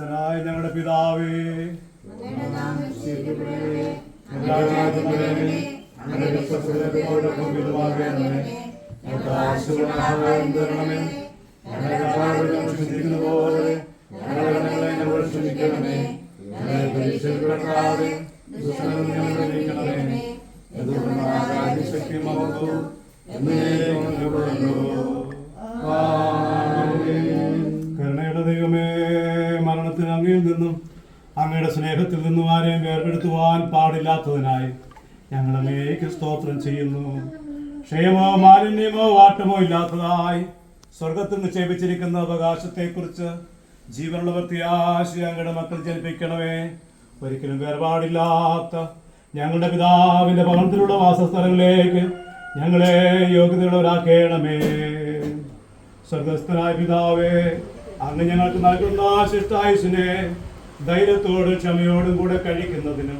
സ്വർഗസ്ഥനായ ഞങ്ങളുടെ പിതാവേ. ഞങ്ങളെ ക്ഷമിക്കണമേ. ഞങ്ങളെ. കരുണയുടെ ദൈവമേ. മരണത്തിന് അങ്ങയിൽ നിന്നും അങ്ങയുടെ സ്നേഹത്തിൽ നിന്നും ആരെയും വേർപെടുത്തുവാൻ പാടില്ലാത്തതിനായി ഞങ്ങളമേക്ക് സ്തോത്രം ചെയ്യുന്നു. ക്ഷേമോ മാലിന്യമോ വാട്ടമോ ഇല്ലാത്തതായി സ്വർഗത്തിൽ നിക്ഷേപിച്ചിരിക്കുന്ന അവകാശത്തെക്കുറിച്ച് ജീവനുള്ള പ്രത്യാശ ഞങ്ങളുടെ മക്കൾ ജനിപ്പിക്കണമേ. ഒരിക്കലും വേർപാടില്ലാത്ത ഞങ്ങളുടെ പിതാവിന്റെ ഭവനത്തിലുള്ള വാസസ്ഥലങ്ങളിലേക്ക് ഞങ്ങളെ യോഗ്യതയുള്ളവരാക്കേണമേ. സ്വർഗസ്ഥനായ പിതാവേ അങ്ങ് ഞങ്ങൾക്ക് നൽകുന്ന ശിഷ്ടായുസിനെ ധൈര്യത്തോടും ക്ഷമയോടും കൂടെ കഴിക്കുന്നതിനും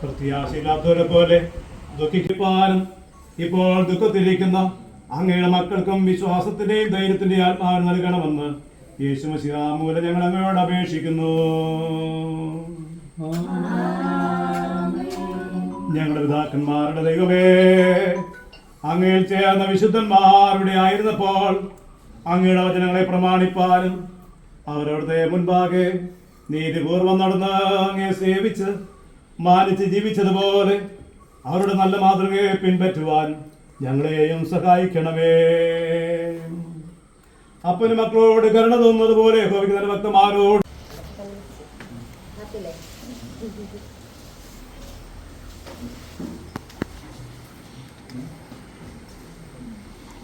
പ്രത്യാശയില്ലാത്തവരെ പോലെ ദുഃഖിക്കുവാനും ഇപ്പോൾ ദുഃഖത്തിരിക്കുന്ന അങ്ങയുടെ മക്കൾക്കും വിശ്വാസത്തിന്റെയും ധൈര്യത്തിന്റെയും ആത്മാവ് നൽകണമെന്ന് യേശു മൂലം ഞങ്ങൾ അങ്ങയോട് അപേക്ഷിക്കുന്നു. ഞങ്ങളുടെ പിതാക്കന്മാരുടെ ദൈവമേ അങ്ങയിൽ ചേർന്ന വിശുദ്ധന്മാരുടെ ആയിരുന്നപ്പോൾ അങ്ങയുടെ വചനങ്ങളെ പ്രമാണിപ്പാനും അവരുടെ മുൻപാകെ നീതിപൂർവം നടന്ന് അങ്ങേ സേവിച്ച് മാനിച്ച് ജീവിച്ചതുപോലെ അവരുടെ നല്ല മാതൃകയെ പിൻപറ്റുവാൻ ഞങ്ങളെയും സഹായിക്കണമേ. അപ്പന് മക്കളോട് കരുണ തോന്നുന്നത് പോലെ ഭവിക്കുന്ന ഭക്തന്മാരോട്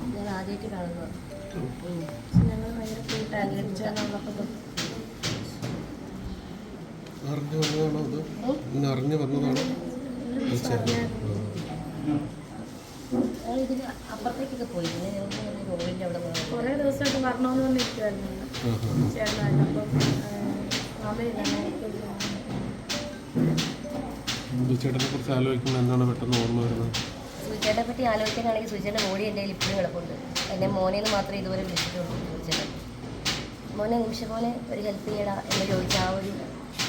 ഞാൻ ആദ്യമായിട്ട് കാണുന്നു ഞങ്ങൾ ഭയങ്കര കൂട്ടാണ് അറിഞ്ഞു വന്നതാണോ അത്? ഇങ്ങനെ അറിഞ്ഞു വന്നതാണോ? ഇതിന് അപ്പുറത്തേക്കൊക്കെ പോയി. പിന്നെ ഞങ്ങൾ റോഡിന്റെ അവിടെ പോയി. കുറേ ദിവസമായിട്ട് വരണമെന്ന് പറഞ്ഞിരിക്കുവായിരുന്നു. ചേട്ടനായിട്ട് അപ്പം മാമയില്ല ചേട്ടനെ കുറിച്ച് ആലോചിക്കുമ്പോൾ എന്താണ് പെട്ടെന്ന് ഓർമ്മ വരുന്നത്? സുചേട്ടനെ പറ്റി ആലോചിക്കാനാണെങ്കിൽ സുചേട്ടന്റെ ബോഡി എന്റെ കയ്യിൽ ഇപ്പോഴും കിടപ്പുണ്ട്. എന്നെ മോനെ മാത്രമേ ഇതുവരെ വിളിച്ചിട്ടുള്ളൂ. സുചേട്ടൻ മോനെ നിമിഷ മോനെ ഒരു ഹെൽപ്പ് ചെയ്യടാ എന്ന് ചോദിച്ച ആ ഒരു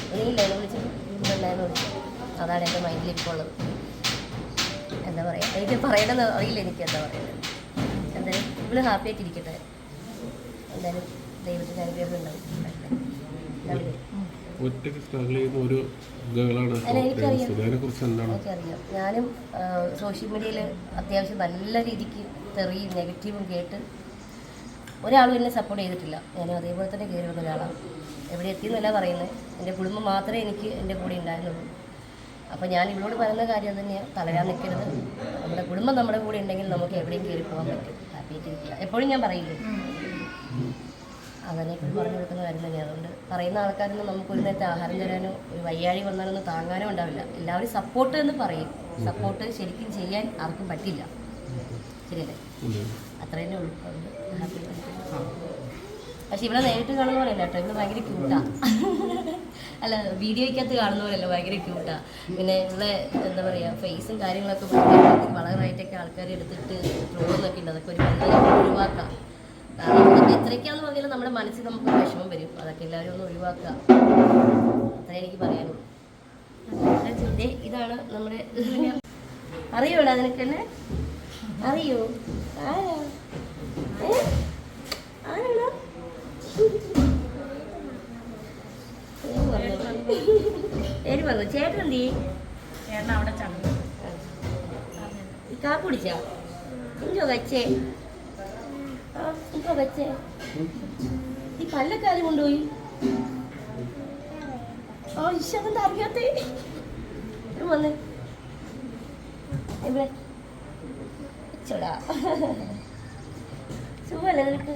ഇനിയില്ല എന്ന് വിളിച്ചിട്ട് ഇന്നുണ്ടായെന്ന് വിളിച്ചു അതാണ് എന്റെ മൈൻഡിൽ ഇപ്പോൾ ഉള്ളത്. എന്താ പറയുക എനിക്ക് പറയണമെന്ന് അറിയില്ല എനിക്ക് എന്താ പറയുന്നത് എന്തായാലും ഇവിടെ ഹാപ്പി ആയിട്ട് ഇരിക്കട്ടെ. എന്തായാലും ദൈവത്തിന്റെ അനുഗ്രഹം ഉണ്ടാവും? ഒറ്റയ്ക്ക് സ്ട്രഗിൾ ചെയ്യുന്ന ഒരു ഗേളാണ് എന്താണ്? എനിക്കറിയാം. ഞാനും സോഷ്യൽ മീഡിയയിൽ അത്യാവശ്യം നല്ല രീതിക്ക് തെറിയും നെഗറ്റീവും കേട്ട് ഒരാളും എന്നെ സപ്പോർട്ട് ചെയ്തിട്ടില്ല. ഞാനും അതേപോലെ തന്നെ കയറി വന്ന ഒരാളാണ്. എവിടെ എത്തിയെന്നല്ല പറയുന്നത്. എന്റെ കുടുംബം മാത്രമേ എനിക്ക് എന്റെ കൂടെ ഉണ്ടായിരുന്നുള്ളൂ. അപ്പോൾ ഞാൻ ഇവളോട് പറയുന്ന കാര്യം തന്നെയാണ് തളരാൻ നിൽക്കരുത്. നമ്മുടെ കുടുംബം നമ്മുടെ കൂടെ ഉണ്ടെങ്കിൽ നമുക്ക് എവിടെയും കയറി പോകാൻ പറ്റും. ഹാപ്പി ഇരിക്കുക എപ്പോഴും ഞാൻ പറയില്ലേ? എപ്പോഴും പറഞ്ഞു കൊടുക്കുന്ന കാര്യം തന്നെയാണ് അതുകൊണ്ട് പറയുന്ന ആൾക്കാരൊന്നും നമുക്ക് ഒരു നേരത്തെ ആഹാരം തരാനോ ഒരു വയ്യാഴി വന്നാലൊന്നും താങ്ങാനോ ഉണ്ടാവില്ല. എല്ലാവരും സപ്പോർട്ട് എന്ന് പറയും. സപ്പോർട്ട് ശരിക്കും ചെയ്യാൻ ആർക്കും പറ്റില്ല. ഉണ്ട്. അത്ര തന്നെ ഉള്ളൂ. ആയിട്ടിരിക്കുന്നു. പക്ഷെ ഇവിടെ നേരിട്ട് കാണുന്ന പോലെയല്ല കേട്ടോ. ഇവിടെ ഭയങ്കര ക്യൂട്ടാ അല്ല വീഡിയോയ്ക്കകത്ത് കാണുന്ന പോലെയല്ല ഭയങ്കര ക്യൂട്ടാ പിന്നെ ഇവിടെ എന്താ പറയുക ഫേസും കാര്യങ്ങളൊക്കെ വളറായിട്ടൊക്കെ ആൾക്കാർ എടുത്തിട്ട് ട്രോളൊക്കെ ഉണ്ട്. അതൊക്കെ ഒരു വലിയ ഒഴിവാക്കാം. കാരണം നമുക്ക് എത്രയ്ക്കാന്ന് പറഞ്ഞാലും നമ്മുടെ മനസ്സിൽ നമുക്ക് വിഷമം വരും. അതൊക്കെ എല്ലാവരും ഒന്ന് ഒഴിവാക്കുക. അത്രേ എനിക്ക് പറയാനുള്ളൂ. ഇതാണ് നമ്മുടെ അറിയോടാ നിനക്ക് തന്നെ അറിയോ. ആരാ? ആരാടാ? പേര് പറഞ്ഞു. ചേട്ടൻ എന്തി ചേട്ടൻ അവിടെ ചടങ്ങ് കാപ്പ് കുടിച്ചോ? എന്തോ വെച്ചേ ആ എന്തോ വെച്ചേ ഈ പല്ലൊക്കെ ആരും കൊണ്ടുപോയി. ആ ഇഷ്ടം അറിയാത്തേ? ഇവിടെ വന്നേ. ഇവിടെ. വെച്ചോടാ സുഖമല്ലേ നിനക്ക്?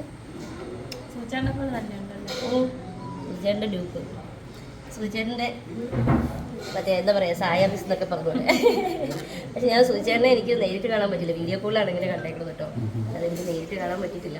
സുചേട്ടന്റെ ഡ്യൂക്ക് സുചേട്ടന്റെ മറ്റേ എന്താ പറയുക സായ മിസ് എന്നൊക്കെ പറഞ്ഞ പോലെ. പക്ഷെ ഞാൻ സുചേട്ടനെ എനിക്ക് നേരിട്ട് കാണാൻ പറ്റില്ല വീഡിയോ കോളിലാണ് ഇങ്ങനെ കണ്ടേക്കുന്നത് കേട്ടോ. അതെനിക്ക് നേരിട്ട് കാണാൻ പറ്റിയിട്ടില്ല.